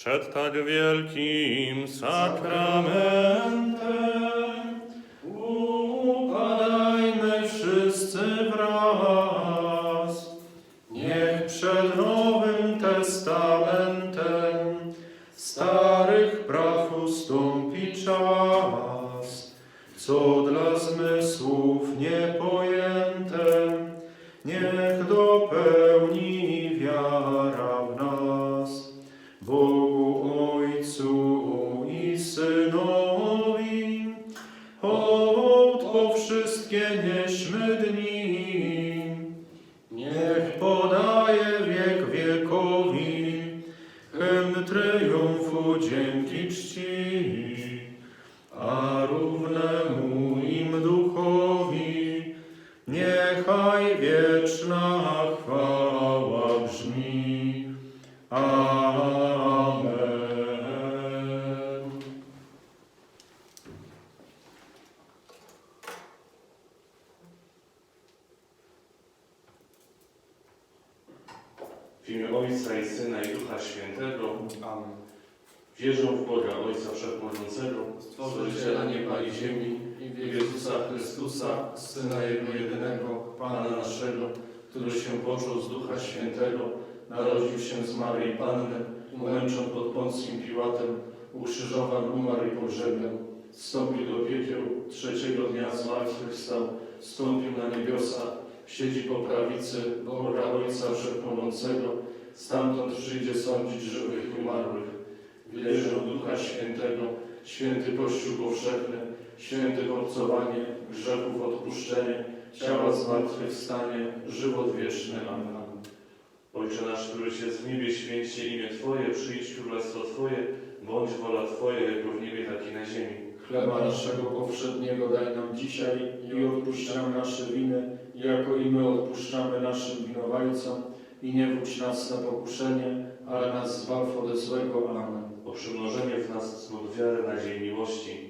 Przed tak wielkim sakramentem chwała brzmi. Amen. W imię Ojca i Syna i Ducha Świętego. Amen. Wierzę w Boga Ojca Wszechmogącego, Stworzyciela nieba i ziemi i w Jezusa Chrystusa, Syna Jego jedynego, Pana naszego, który się począł z Ducha Świętego, narodził się z Maryi Panny, umęczon pod Pąckim Piłatem, ukrzyżowan, umarł i pogrzebion, zstąpił do piekieł, trzeciego dnia zmartwychwstał, wstąpił na niebiosa, siedzi po prawicy Boga Ojca Wszechmogącego, stamtąd przyjdzie sądzić żywych i umarłych. Wierzę w Ducha Świętego, święty Kościół powszechny, święte obcowanie, grzechów odpuszczenie, ciała zmartwychwstanie, żywot wieczny. Amen. Ojcze nasz, który się w niebie święcie imię Twoje, przyjdź królestwo Twoje, bądź wola Twoja, jako w niebie, tak i na ziemi. Chleba naszego powszedniego daj nam dzisiaj i odpuść nam nasze winy, jako i my odpuszczamy naszym winowajcom. I nie wódź nas na pokuszenie, ale nas zbaw ode złego. Amen. O przymnożenie w nas cnót wiary, nadziei, miłości.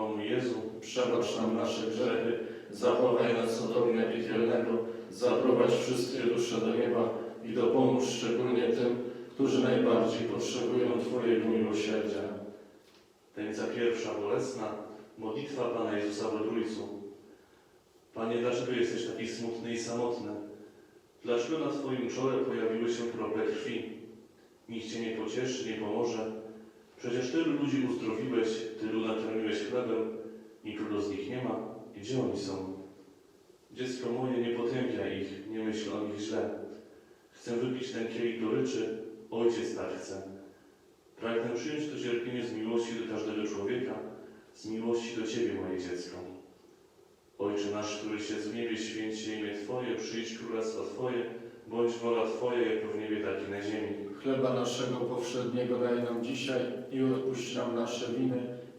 O mój Jezu, Przebacz nam nasze grzechy, zachowaj nas od ognia piekielnego, zaprowadź wszystkie dusze do nieba i dopomóż szczególnie tym, którzy najbardziej potrzebują Twojego miłosierdzia. Tajemnica pierwsza bolesna, modlitwa Pana Jezusa w Trójcu. Panie, dlaczego jesteś taki smutny i samotny? Dlaczego na Twoim czole pojawiły się krople krwi? Nikt Cię nie pocieszy, nie pomoże. Przecież tylu ludzi uzdrowiłeś, tylu nakarmiłeś chlebem, nikogo z nich nie ma. Gdzie oni są? Dziecko moje, nie potępiaj ich, nie myśl o nich źle. Chcę wypić ten kielich goryczy, Ojciec tak chce. Pragnę przyjąć to cierpienie z miłości do każdego człowieka, z miłości do Ciebie, moje dziecko. Ojcze nasz, który się w niebie święci imię Twoje, przyjdź królestwo Twoje, bądź wola Twoja, jako w niebie, tak i na ziemi. Chleba naszego powszedniego daj nam dzisiaj i odpuść nam nasze winy,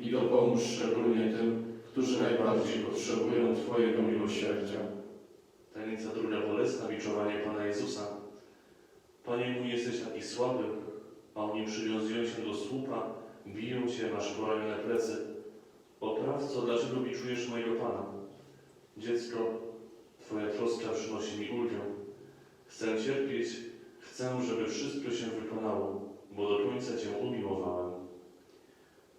i dopomóż szczególnie tym, którzy najbardziej potrzebują Twojego miłosierdzia. Tajemnica druga bolesna, biczowanie Pana Jezusa. Panie mój, jesteś taki słaby, a oni przywiązują się do słupa, biją Cię, masz poranione plecy. Oprawco, dlaczego biczujesz mojego Pana? Dziecko, Twoja troska przynosi mi ulgę. Chcę cierpieć, chcę, żeby wszystko się wykonało,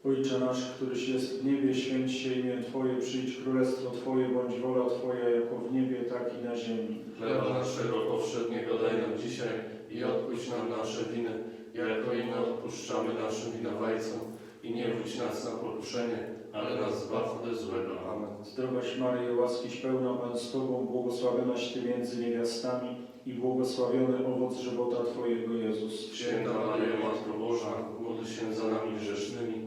Ojcze nasz, któryś jest w niebie, święć się imię Twoje, przyjdź królestwo Twoje, bądź wola Twoja, jako w niebie, tak i na ziemi. Chleba naszego powszedniego daj nam dzisiaj i odpuść nam nasze winy, jako i my odpuszczamy naszym winowajcom. I nie wódź nas na pokuszenie, ale nas zbaw ode złego. Amen. Zdrowaś Maryjo, łaskiś pełna Pan z Tobą, błogosławionaś Ty między niewiastami i błogosławiony owoc żywota Twojego, Jezus. Święta Maryjo, Matko Boża, módl się za nami grzesznymi,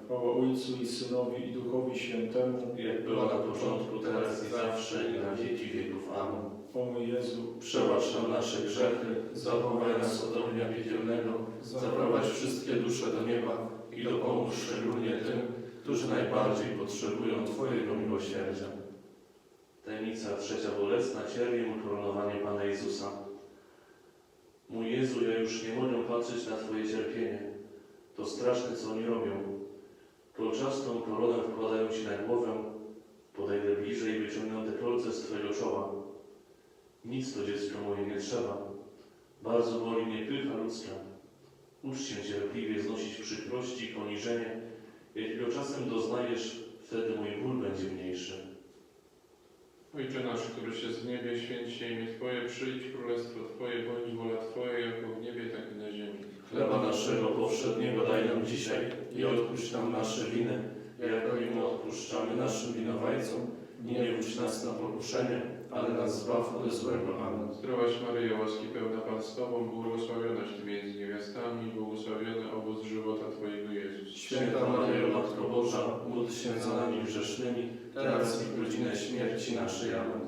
Chwała Ojcu i Synowi i Duchowi Świętemu. Jak była na początku, teraz i zawsze, i na wieki wieków. Amen. O mój Jezu, Przebacz nam nasze grzechy, zachowaj nas od ognia piekielnego, zaprowadź wszystkie dusze do nieba i dopomóż szczególnie tym, którzy najbardziej potrzebują Twojego miłosierdzia. Tajemnica trzecia bolesna, cierpię ukoronowanie Pana Jezusa. Mój Jezu, ja już nie mogę patrzeć na Twoje cierpienie. To straszne, co oni robią. Kolczastą koronę wkładają Ci na głowę. Podejdę bliżej i wyciągnę te kolce z Twojego czoła. Nic to dziecko moje nie trzeba. Bardzo boli mnie pycha ludzka. Ucz się cierpliwie znosić przykrości i poniżenie, jakiego czasem doznajesz, wtedy mój ból będzie mniejszy. Ojcze nasz, któryś jest w niebie, święć się imię Twoje, przyjdź królestwo Twoje, bądź wola Twoja, jako w niebie, tak i na ziemi. Naszego powszedniego daj nam dzisiaj i odpuść nam nasze winy, jako i my odpuszczamy naszym winowajcom. Nie wódź nas na pokuszenie, ale nas zbaw ode złego. Amen. Zdrowaś Maryjo, łaski pełna Pan z Tobą, błogosławionaś Ty między niewiastami, błogosławiony owoc żywota Twojego Jezus. Święta Maryjo, Matko Boża, módl się za nami grzesznymi, teraz i w godzinę śmierci naszej. Amen.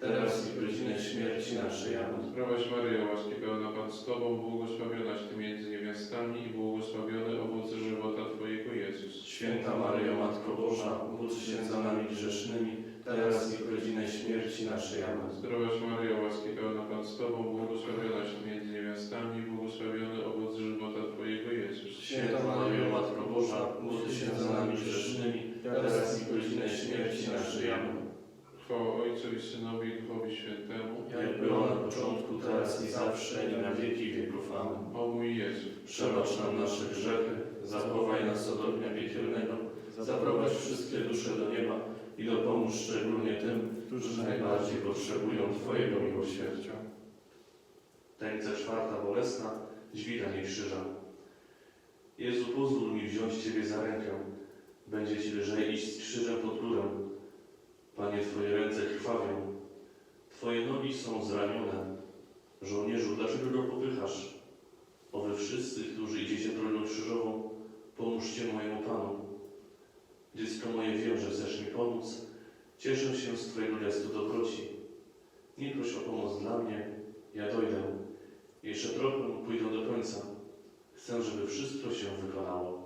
teraz i w godzinę śmierci naszej. Amen. Zdrowaś Maryjo, łaski pełna Pan z Tobą, błogosławionaś Ty między niewiastami i błogosławiony owoc żywota Twojego Jezus. Święta Maryjo, Matko Boża, módl się za nami grzesznymi, teraz i w godzinę śmierci naszej. Amen. Zdrowaś Maryjo, łaski pełna Pan z Tobą, błogosławionaś Ty między niewiastami i błogosławiony owoc żywota Twojego Jezus. Święta Maryjo, Matko Boża, módl się za nami grzesznymi, teraz i w godzinę śmierci naszej. Amen. Chwała Ojcu i Synowi i Duchowi Świętemu. Jak było na początku, teraz i zawsze, i na wieki wieków. Amen. O mój Jezu, Przebacz nam nasze grzechy, zachowaj nas od ognia piekielnego, zaprowadź wszystkie dusze do nieba i dopomóż szczególnie tym, którzy najbardziej potrzebują Twojego miłosierdzia. Tajemnica czwarta bolesna, dźwiganie krzyża. Jezu, pozwól mi wziąć Ciebie za rękę. Będzie Ci lżej iść z krzyżem pod górę. Panie, Twoje ręce krwawią. Twoje nogi są zranione. Żołnierzu, dlaczego go popychasz? O wy wszyscy, którzy idziecie drogą krzyżową, pomóżcie mojemu Panu. Dziecko moje, wiem, że chcesz mi pomóc. Cieszę się z Twojego gestu dobroci. Nie proś o pomoc dla mnie, ja dojdę. Jeszcze trochę pójdę do końca. Chcę, żeby wszystko się wykonało.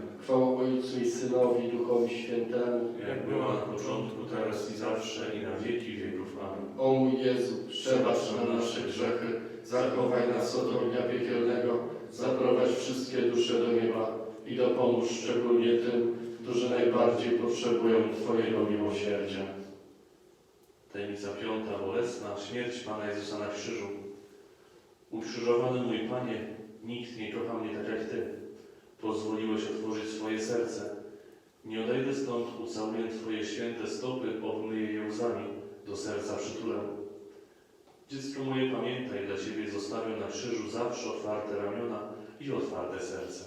Chwała Ojcu i Synowi i Duchowi Świętemu. Jak była na początku, teraz i zawsze, i na wieki wieków. Amen. O mój Jezu, przebacz nam nasze grzechy, zachowaj nas od ognia piekielnego, zaprowadź wszystkie dusze do nieba i dopomóż szczególnie tym, którzy najbardziej potrzebują Twojego miłosierdzia. Tajemnica piąta, bolesna, śmierć Pana Jezusa na krzyżu. Ukrzyżowany mój Panie, nikt nie kocha mnie tak jak Ty. Pozwoliłeś otworzyć swoje serce. Nie odejdę stąd, ucałuję Twoje święte stopy, obmyję je łzami, do serca przytulę. Dziecko moje, pamiętaj, dla Ciebie zostawię na krzyżu zawsze otwarte ramiona i otwarte serce.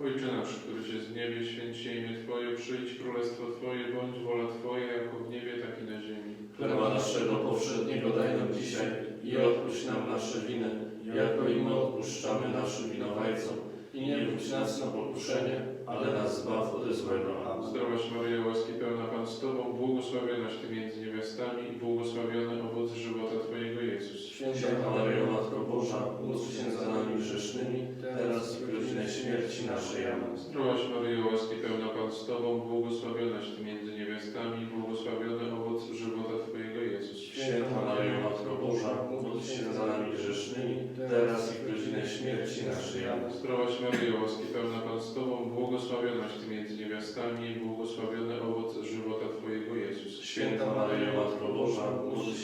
Ojcze nasz, któryś jest w niebie, święć się imię Twoje, przyjdź królestwo Twoje, bądź wola Twoja, jako w niebie, tak i na ziemi. Chleba naszego powszedniego daj nam dzisiaj i odpuść nam nasze winy, jako i my odpuszczamy naszym winowajcom. I nie wódź nas na pokuszenie, ale nas zbaw ode złego. Amen. Zdrowaś Maryjo, łaski pełna Pan z Tobą, błogosławionaś Ty między niewiastami i błogosławiony owoc żywota Twojego Jezus. Święta Maryjo, Matko Boża, módl się za nami grzesznymi, teraz i w godzinę śmierci naszej. Amen. Zdrowaś Maryjo, łaski pełna Pan z Tobą, błogosławionaś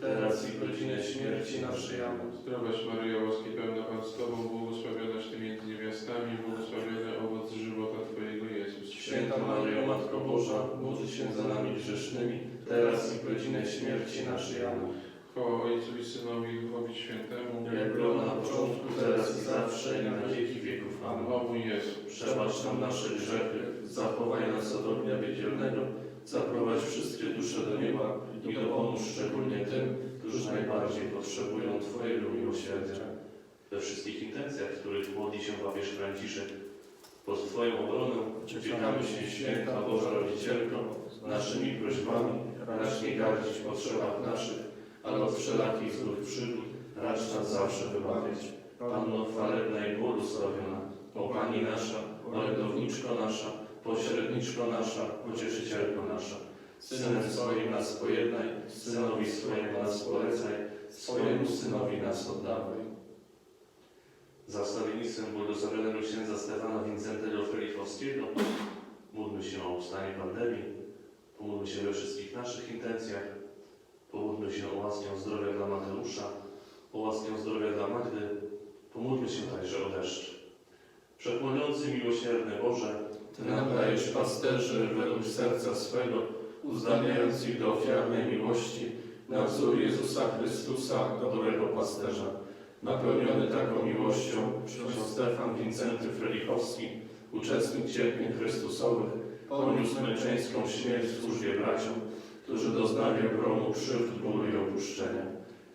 teraz i w godzinę śmierci naszej. Amen. Zdrowaś Maryjo, łaski pełna Pan z Tobą, błogosławionaś Ty między niewiastami błogosławiony owoc żywota Twojego Jezus. Święta Maryjo, Matko Boża, módl się za nami grzesznymi, teraz i w godzinę śmierci naszej. Amen. Chwała Ojcu i Synowi i Duchowi Świętemu. Jak było na początku, teraz i zawsze, i na wieki wieków. Amen. O mój Jezu. Przebacz nam nasze grzechy, zachowaj nas od ognia piekielnego, zaprowadź wszystkie dusze do nieba i dopomóż szczególnie tym, którzy najbardziej potrzebują Twojego miłosierdzia. wszystkich intencjach, których modli się papież Franciszek. Pod Twoją obronę Uciekamy się, święta Boża Rodzicielko, naszymi prośbami, racz nie gardzić potrzebach naszych, ale od wszelakich złych przygód racz nas zawsze wybawiać. Panno chwalebna i błogosławiona, o Pani nasza, orędowniczko nasza, pośredniczko nasza, pocieszycielko nasza, Synem swoim nas pojednaj, Synowi swojemu nas polecaj, swojemu Synowi nas oddawaj. Za wstawiennictwem błogosławionego księdza Stefana Wincentego Felikowskiego módlmy się o ustanie pandemii, pomódlmy się we wszystkich naszych intencjach, pomódlmy się o łaskę zdrowia dla Mateusza, o łaskę zdrowia dla Magdy, pomódlmy się także o deszcz. Wszechmogący, miłosierny Boże, Ty nam dajesz pasterzy według serca swego, uzdalniając ich do ofiarnej miłości, na wzór Jezusa Chrystusa, dobrego pasterza. Napełniony taką miłością, ksiądz Stefan Wincenty Frelichowski, uczestnik cierpień Chrystusowych, poniósł męczeńską śmierć w służbie braciom, którzy doznali ogromu krzywd, bólu i opuszczenia.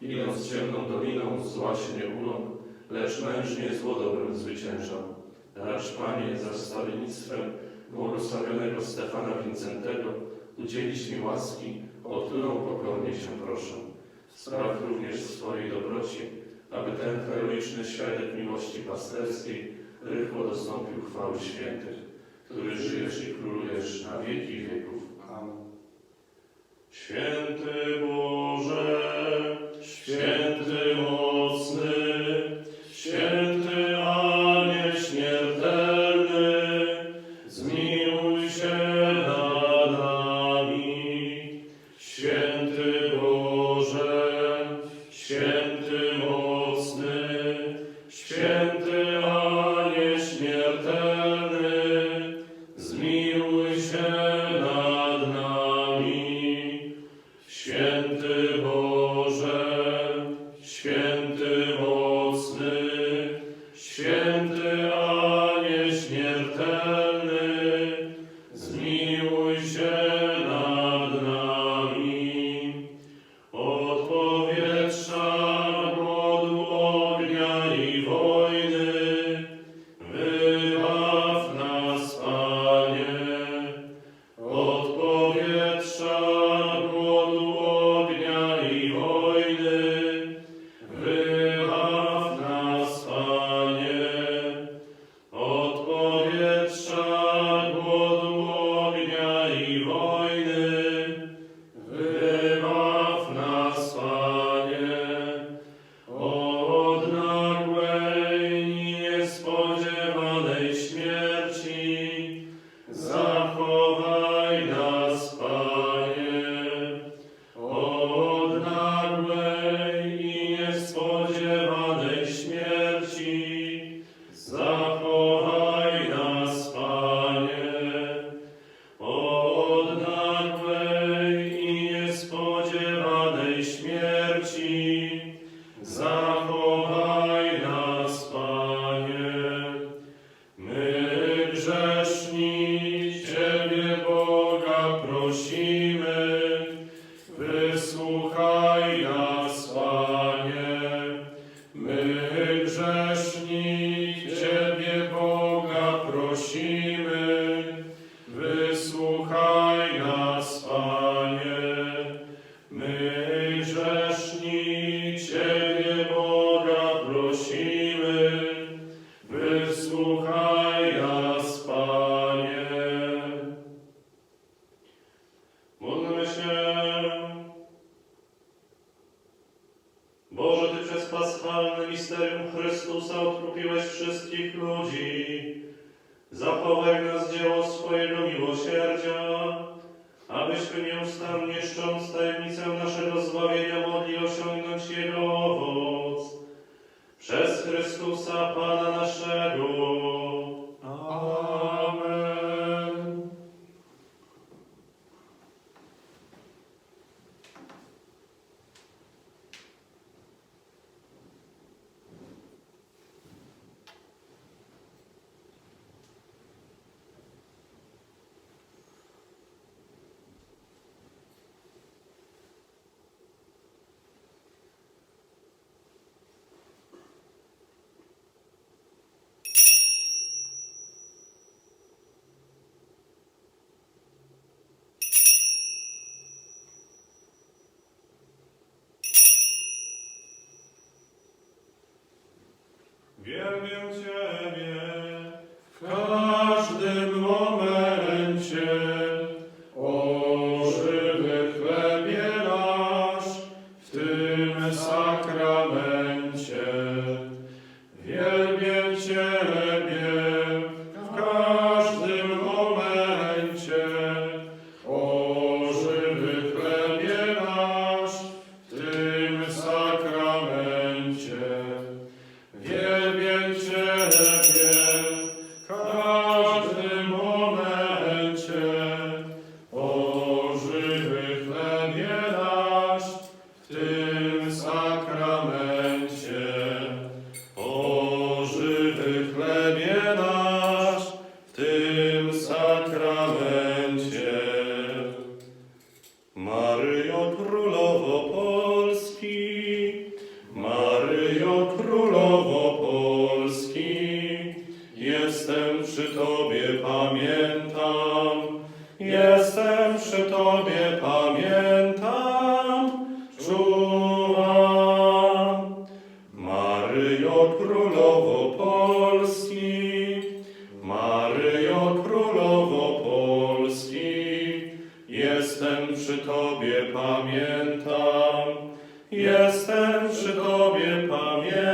Idąc ciemną doliną, zła się nie uląkł, lecz mężnie zło zwyciężał. Racz Panie za wstawiennictwem błogosławionego Stefana Wincentego udzielić mi łaski, o którą pokornie się proszę. Spraw również w swojej dobroci, aby ten heroiczny świadek miłości pasterskiej rychło dostąpił chwały świętych, który żyjesz i królujesz na wieki wieków. Amen. Święty Boże, Wielbię Ciebie. Przy Tobie, pamiętam,